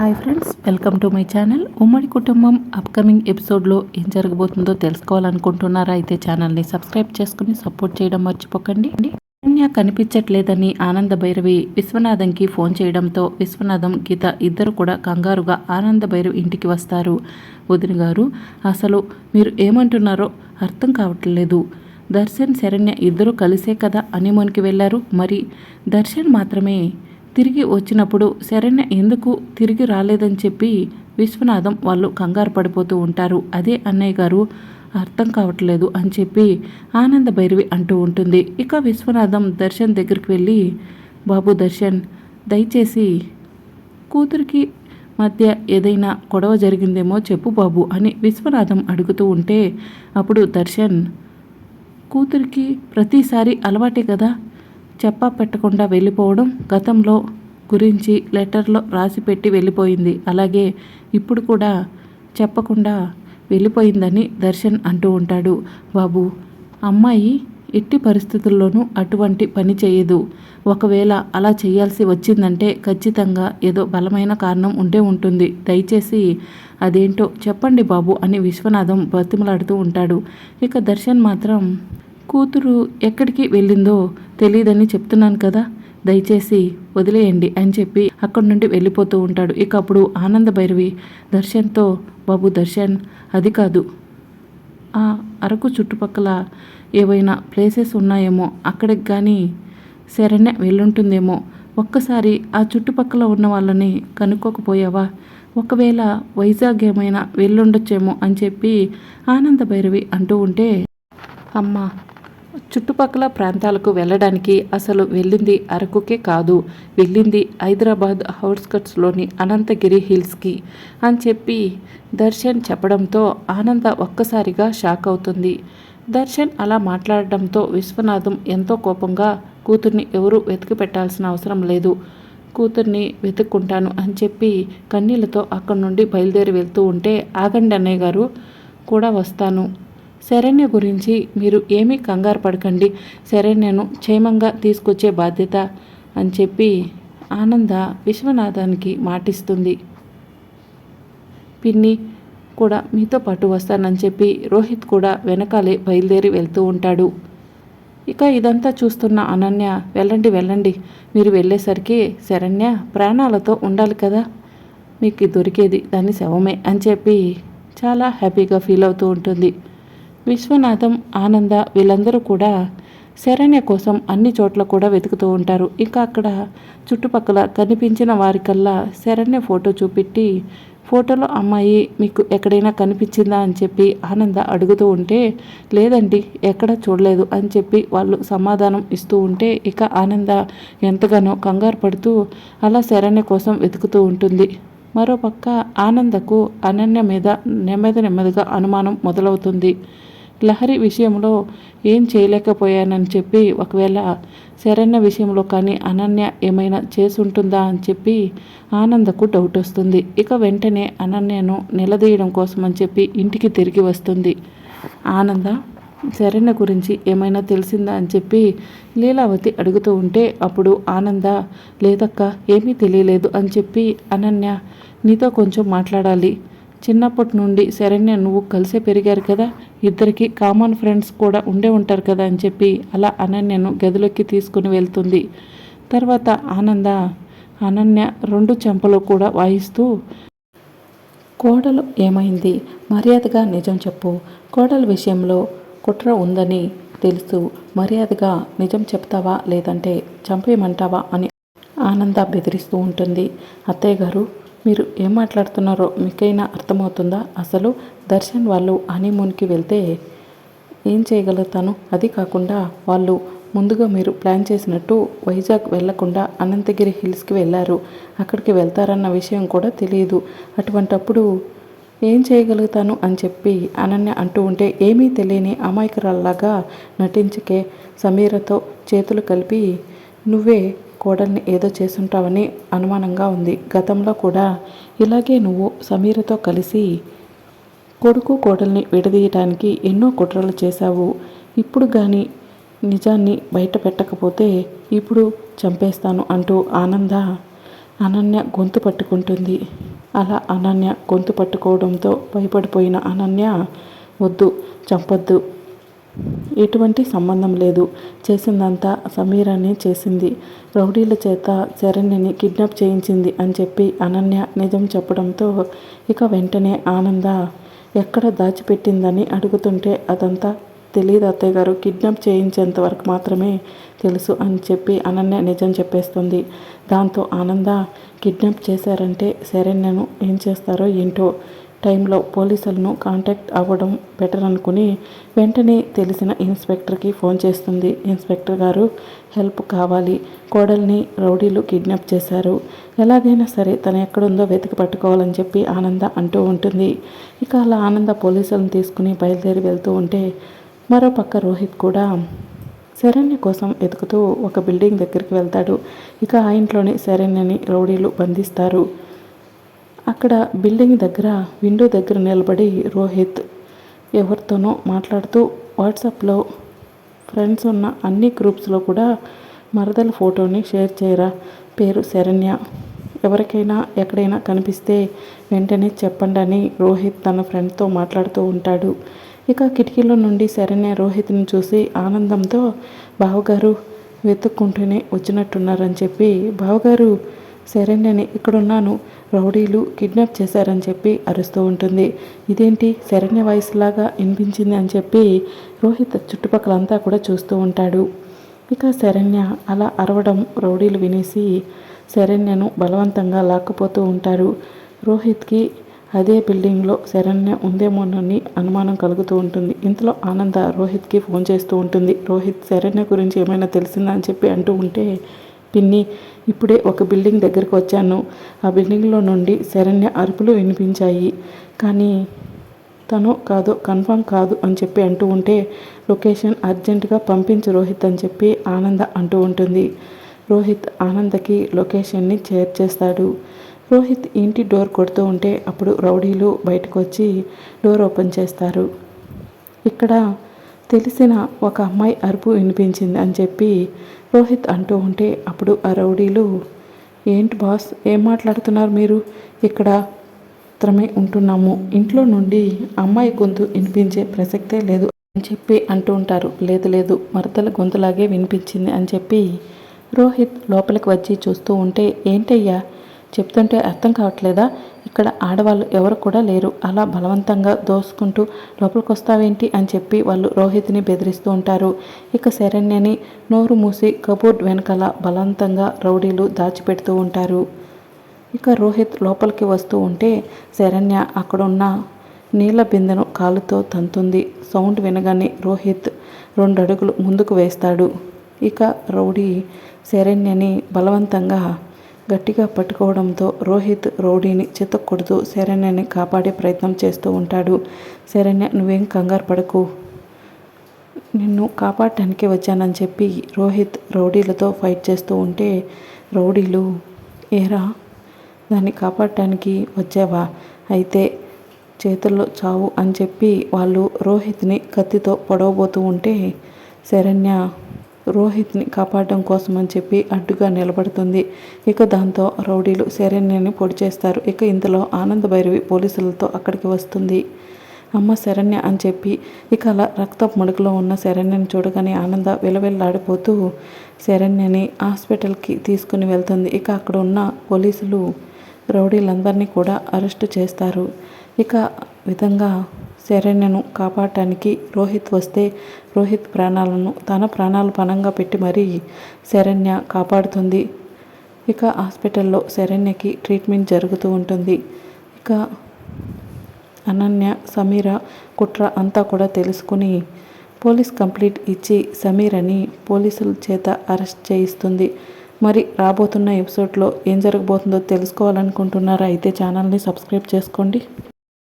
Hi friends welcome to my channel. ఉమ్మడి కుటుంబం upcoming ఎపిసోడ్లో ఏం జరగబోతుందో తెలుసుకోవాలనుకుంటున్నారా? అయితే ఛానల్ని సబ్స్క్రైబ్ చేసుకుని సపోర్ట్ చేయడం మర్చిపోకండి. అన్య కనిపించట్లేదని ఆనంద భైరవి విశ్వనాథంకి ఫోన్ చేయడంతో విశ్వనాథం గీత ఇద్దరు కూడా కంగారుగా ఆనంద భైరవి ఇంటికి వస్తారు. వదిన గారు అసలు మీరు ఏమంటున్నారో అర్థం కావట్లేదు. దర్శన్ శరణ్య ఇద్దరు కలిసే కదా అనిమోన్కి వెళ్ళారు మరి దర్శన్ మాత్రమే తిరిగి వచ్చినప్పుడు శరణ్య ఎందుకు తిరిగి రాలేదని చెప్పి విశ్వనాథం వాళ్ళు కంగారు పడిపోతూ ఉంటారు. అదే అన్నయ్య గారు అర్థం కావట్లేదు అని చెప్పి ఆనంద భైరవి అంటూ ఉంటుంది. ఇక విశ్వనాథం దర్శన్ దగ్గరికి వెళ్ళి బాబు దర్శన్ దయచేసి కూతురికి మధ్య ఏదైనా గొడవ జరిగిందేమో చెప్పు బాబు అని విశ్వనాథం అడుగుతూ ఉంటే అప్పుడు దర్శన్ కూతురికి ప్రతిసారి అలవాటే కదా చెప్పా పెట్టకుండా వెళ్ళిపోవడం గతంలో గురించి లెటర్లో రాసి పెట్టి వెళ్ళిపోయింది. అలాగే ఇప్పుడు కూడా చెప్పకుండా వెళ్ళిపోయిందని దర్శన్ అంటూ ఉంటాడు. బాబు అమ్మాయి ఎట్టి పరిస్థితుల్లోనూ అటువంటి పని చేయదు. ఒకవేళ అలా చేయాల్సి వచ్చిందంటే ఖచ్చితంగా ఏదో బలమైన కారణం ఉండే ఉంటుంది. దయచేసి అదేంటో చెప్పండి బాబు అని విశ్వనాథం బతిమలాడుతూ ఉంటాడు. ఇక దర్శన్ మాత్రం కూతురు ఎక్కడికి వెళ్ళిందో తెలియదని చెప్తున్నాను కదా. దయచేసి వదిలేయండి అని చెప్పి అక్కడి నుండి వెళ్ళిపోతూ ఉంటాడు. ఇక అప్పుడు ఆనంద భైరవి దర్శన్తో బాబు దర్శన్ అది కాదు. ఆ అరకు చుట్టుపక్కల ఏవైనా ప్లేసెస్ ఉన్నాయేమో అక్కడికి కానీ శరణ్య వెళ్ళుంటుందేమో. ఒక్కసారి ఆ చుట్టుపక్కల ఉన్న వాళ్ళని కనుక్కోకపోయావా? ఒకవేళ వైజాగ్ ఏమైనా వెళ్ళుండొచ్చేమో అని చెప్పి ఆనంద భైరవి అంటూ ఉంటే అమ్మ చుట్టుపక్కల ప్రాంతాలకు వెళ్ళడానికి అసలు వెళ్ళింది అరకుకే కాదు. వెళ్ళింది హైదరాబాద్ అవుట్స్కట్స్లోని అనంతగిరి హిల్స్కి అని చెప్పి దర్శన్ చెప్పడంతో ఆనంద ఒక్కసారిగా షాక్ అవుతుంది. దర్శన్ అలా మాట్లాడడంతో విశ్వనాథం ఎంతో కోపంగా కూతుర్ని ఎవరూ వెతికి పెట్టాల్సిన అవసరం లేదు. కూతుర్ని వెతుక్కుంటాను అని చెప్పి కన్నీళ్ళతో అక్కడి నుండి బయలుదేరి వెళ్తూ ఉంటే ఆగండి అన్నయ్య గారు కూడా వస్తాను. శరణ్య గురించి మీరు ఏమీ కంగారు పడకండి. శరణ్యను క్షేమంగా తీసుకొచ్చే బాధ్యత అని చెప్పి ఆనంద విశ్వనాథానికి మాటిస్తుంది. పిన్ని కూడా మీతో పాటు వస్తానని చెప్పి రోహిత్ కూడా వెనకాలే బయలుదేరి వెళ్తూ ఉంటాడు. ఇక ఇదంతా చూస్తున్న అనన్య వెళ్ళండి వెళ్ళండి. మీరు వెళ్ళేసరికి శరణ్య ప్రాణాలతో ఉండాలి కదా. మీకు దొరికేది దాని శవమే అని చెప్పి చాలా హ్యాపీగా ఫీల్ అవుతూ ఉంటుంది. విశ్వనాథం ఆనంద వీళ్ళందరూ కూడా శరణ్య కోసం అన్ని చోట్ల కూడా వెతుకుతూ ఉంటారు. ఇంకా అక్కడ చుట్టుపక్కల కనిపించిన వారికల్లా శరణ్య ఫోటో చూపెట్టి ఫోటోలో అమ్మాయి మీకు ఎక్కడైనా కనిపించిందా? అని చెప్పి ఆనంద అడుగుతూ ఉంటే లేదండి ఎక్కడ చూడలేదు అని చెప్పి వాళ్ళు సమాధానం ఇస్తూ ఉంటే ఇక ఆనంద ఎంతగానో కంగారు పడుతూ అలా శరణ్య కోసం వెతుకుతూ ఉంటుంది. మరోపక్క ఆనందకు అనన్య మీద నెమ్మది నెమ్మదిగా అనుమానం మొదలవుతుంది. లహరి విషయంలో ఏం చేయలేకపోయానని చెప్పి ఒకవేళ శరణ్య విషయంలో కానీ అనన్య ఏమైనా చేసుంటుందా అని చెప్పి ఆనందకు డౌట్ వస్తుంది. ఇక వెంటనే అనన్యను నిలదీయడం కోసం అని చెప్పి ఇంటికి తిరిగి వస్తుంది. ఆనంద శరణ్య గురించి ఏమైనా తెలిసిందా అని చెప్పి లీలావతి అడుగుతూ ఉంటే అప్పుడు ఆనంద లేదక్క ఏమీ తెలియలేదు అని చెప్పి అనన్య నీతో కొంచెం మాట్లాడాలి. చిన్నప్పటి నుండి శరణ్య నువ్వు కలిసే పెరిగారు కదా. ఇద్దరికి కామన్ ఫ్రెండ్స్ కూడా ఉండే ఉంటారు కదా అని చెప్పి అలా అనన్యను గదిలోకి తీసుకుని వెళ్తుంది. తర్వాత ఆనంద అనన్య రెండు చెంపలు కూడా వాయిస్తూ కోడలు ఏమైంది? మర్యాదగా నిజం చెప్పు. కోడల విషయంలో కుట్ర ఉందని తెలుసు. మర్యాదగా నిజం చెప్తావా లేదంటే చంపేయమంటావా? అని ఆనంద బెదిరిస్తూ ఉంటుంది. అత్తయ్య గారు మీరు ఏం మాట్లాడుతున్నారో మీకైనా అర్థమవుతుందా? అసలు దర్శన్ వాళ్ళు హనీమూన్కి వెళ్తే ఏం చేయగలుగుతాను? అది కాకుండా వాళ్ళు ముందుగా మీరు ప్లాన్ చేసినట్టు వైజాగ్ వెళ్ళకుండా అనంతగిరి హిల్స్కి వెళ్ళారు అక్కడికి వెళ్తారన్న విషయం కూడా తెలియదు. అటువంటప్పుడు ఏం చేయగలుగుతాను అని చెప్పి అనన్య అంటూ ఉంటే ఏమీ తెలియని అమాయకురాల్లాగా నటించకే సమీరతో చేతులు కలిపి నువ్వే కోడల్ని ఏదో చేసుంటావని అనుమానంగా ఉంది. గతంలో కూడా ఇలాగే నువ్వు సమీరతో కలిసి కొడుకు కోడల్ని విడదీయటానికి ఎన్నో కుట్రలు చేశావు. ఇప్పుడు కానీ నిజాన్ని బయట పెట్టకపోతే ఇప్పుడు చంపేస్తాను అంటూ ఆనంద అనన్య గొంతు పట్టుకుంటుంది. అలా అనన్య గొంతు పట్టుకోవడంతో భయపడిపోయిన అనన్య వద్దు చంపొద్దు ఎటువంటి సంబంధం లేదు. చేసిందంతా సమీరానే చేసింది. రౌడీల చేత శరణ్యని కిడ్నాప్ చేయించింది అని చెప్పి అనన్య నిజం చెప్పడంతో ఇక వెంటనే ఆనంద ఎక్కడ దాచిపెట్టిందని అడుగుతుంటే అదంతా తెలియదు అత్తయ్య గారు. కిడ్నాప్ చేయించేంత వరకు మాత్రమే తెలుసు అని చెప్పి అనన్య నిజం చెప్పేస్తుంది. దాంతో ఆనంద కిడ్నాప్ చేశారంటే శరణ్యను ఏం చేస్తారో ఏంటో టైంలో పోలీసులను కాంటాక్ట్ అవ్వడం బెటర్ అనుకుని వెంటనే తెలిసిన ఇన్స్పెక్టర్కి ఫోన్ చేస్తుంది. ఇన్స్పెక్టర్ గారు హెల్ప్ కావాలి. కోడల్ని రౌడీలు కిడ్నాప్ చేశారు. ఎలాగైనా సరే తను ఎక్కడుందో వెతికి పట్టుకోవాలని చెప్పి ఆనంద అంటూ ఉంటుంది. ఇక అలా ఆనంద పోలీసులను తీసుకుని బయలుదేరి వెళ్తూ ఉంటే మరోపక్క రోహిత్ కూడా శరణ్య కోసం వెతుకుతూ ఒక బిల్డింగ్ దగ్గరికి వెళ్తాడు. ఇక ఆ ఇంట్లోనే శరణ్యని రౌడీలు బంధిస్తారు. అక్కడ బిల్డింగ్ దగ్గర విండో దగ్గర నిలబడి రోహిత్ ఎవరితోనో మాట్లాడుతూ వాట్సాప్లో ఫ్రెండ్స్ ఉన్న అన్ని గ్రూప్స్లో కూడా మరదల ఫోటోని షేర్ చేయరా? పేరు శరణ్య. ఎవరికైనా ఎక్కడైనా కనిపిస్తే వెంటనే చెప్పండి అని రోహిత్ తన ఫ్రెండ్తో మాట్లాడుతూ ఉంటాడు. ఇక కిటికీలో నుండి శరణ్య రోహిత్ని చూసి ఆనందంతో బావగారు వెతుక్కుంటూనే వచ్చినట్టున్నారని చెప్పి బావగారు శరణ్యని ఇక్కడున్నాను. రౌడీలు కిడ్నాప్ చేశారని చెప్పి అరుస్తూ ఉంటుంది. ఇదేంటి? శరణ్య వయసులాగా వినిపించింది అని చెప్పి రోహిత్ చుట్టుపక్కలంతా కూడా చూస్తూ ఉంటాడు. ఇక శరణ్య అలా అరవడం రౌడీలు వినేసి శరణ్యను బలవంతంగా లాక్కుపోతూ ఉంటారు. రోహిత్కి అదే బిల్డింగ్లో శరణ్య ఉందేమోనని అనుమానం కలుగుతూ ఉంటుంది. ఇంతలో ఆనంద రోహిత్కి ఫోన్ చేస్తూ ఉంటుంది. రోహిత్ శరణ్య గురించి ఏమైనా తెలిసిందా? అని చెప్పి అంటూ ఉంటే పిన్ని ఇప్పుడే ఒక బిల్డింగ్ దగ్గరకు వచ్చాను. ఆ బిల్డింగ్లో నుండి శరణ్య అరుపులు వినిపించాయి. కానీ తను కాదు కన్ఫర్మ్ కాదు అని చెప్పి అంటూ ఉంటే లొకేషన్ అర్జెంటుగా పంపించు రోహిత్ అని చెప్పి ఆనంద అంటూ ఉంటుంది. రోహిత్ ఆనందకి లొకేషన్ని షేర్ చేస్తాడు. రోహిత్ ఇంటి డోర్ కొడుతూ ఉంటే అప్పుడు రౌడీలు బయటకు వచ్చి డోర్ ఓపెన్ చేస్తారు. ఇక్కడ తెలిసిన ఒక అమ్మాయి అరుపు వినిపించింది అని చెప్పి రోహిత్ అంటూ ఉంటే అప్పుడు ఆ రౌడీలు ఏంటి బాస్ ఏం మాట్లాడుతున్నారు మీరు? ఇక్కడ మాత్రమే ఉంటున్నాము. ఇంట్లో నుండి అమ్మాయి గొంతు వినిపించే ప్రసక్తే లేదు అని చెప్పి అంటూ ఉంటారు. లేదు లేదు మరతల గొంతులాగే వినిపించింది అని చెప్పి రోహిత్ లోపలికి వచ్చి చూస్తూ ఉంటే ఏంటయ్యా చెప్తుంటే అర్థం కావట్లేదా? ఇక్కడ ఆడవాళ్ళు ఎవరు కూడా లేరు. అలా బలవంతంగా దోసుకుంటూ లోపలికి వస్తావేంటి అని చెప్పి వాళ్ళు రోహిత్ని బెదిరిస్తూ ఉంటారు. ఇక శరణ్యని నోరు మూసి కబోర్డ్ వెనకాల బలవంతంగా రౌడీలు దాచిపెడుతూ ఉంటారు. ఇక రోహిత్ లోపలికి వస్తూ ఉంటే శరణ్య అక్కడున్న నీళ్ళ బిందెను కాలుతో తంతుంది. సౌండ్ వినగానే రోహిత్ రెండు అడుగులు ముందుకు వేస్తాడు. ఇక రౌడీ శరణ్యని బలవంతంగా గట్టిగా పట్టుకోవడంతో రోహిత్ రౌడీని చితక్కొడుతూ శరణ్యని కాపాడే ప్రయత్నం చేస్తూ ఉంటాడు. శరణ్య నువ్వేం కంగారు పడకు. నిన్ను కాపాడటానికి వచ్చానని చెప్పి రోహిత్ రౌడీలతో ఫైట్ చేస్తూ ఉంటే రౌడీలు ఏరా? దాన్ని కాపాడటానికి వచ్చావా? అయితే చేతుల్లో చావు అని చెప్పి వాళ్ళు రోహిత్ని కత్తితో పొడవబోతూ ఉంటే శరణ్య రోహిత్ని కాపాడడం కోసం అని చెప్పి అడ్డుగా నిలబడుతుంది. ఇక దాంతో రౌడీలు శరణ్యని పొడి చేస్తారు. ఇక ఇందులో ఆనంద భైరవి పోలీసులతో అక్కడికి వస్తుంది. అమ్మ శరణ్య అని చెప్పి ఇక అలా రక్తపు ముడుకులో ఉన్న శరణ్యని చూడగానే ఆనంద విలవిల్లాడిపోతూ శరణ్యని హాస్పిటల్కి తీసుకుని వెళ్తుంది. ఇక అక్కడ ఉన్న పోలీసులు రౌడీలందరినీ కూడా అరెస్టు చేస్తారు. ఇక విధంగా శరణ్యను కాపాడటానికి రోహిత్ వస్తే రోహిత్ ప్రాణాలను తన ప్రాణాలు పణంగా పెట్టి మరీ శరణ్య కాపాడుతుంది. ఇక హాస్పిటల్లో శరణ్యకి ట్రీట్మెంట్ జరుగుతూ ఉంటుంది. ఇక అనన్య సమీర కుట్ర అంతా కూడా తెలుసుకుని పోలీస్ కంప్లీట్ ఇచ్చి సమీరని పోలీసుల చేత అరెస్ట్ చేయిస్తుంది. మరి రాబోతున్న ఎపిసోడ్లో ఏం జరగబోతుందో తెలుసుకోవాలనుకుంటున్నారా? అయితే ఛానల్ని సబ్స్క్రైబ్ చేసుకోండి.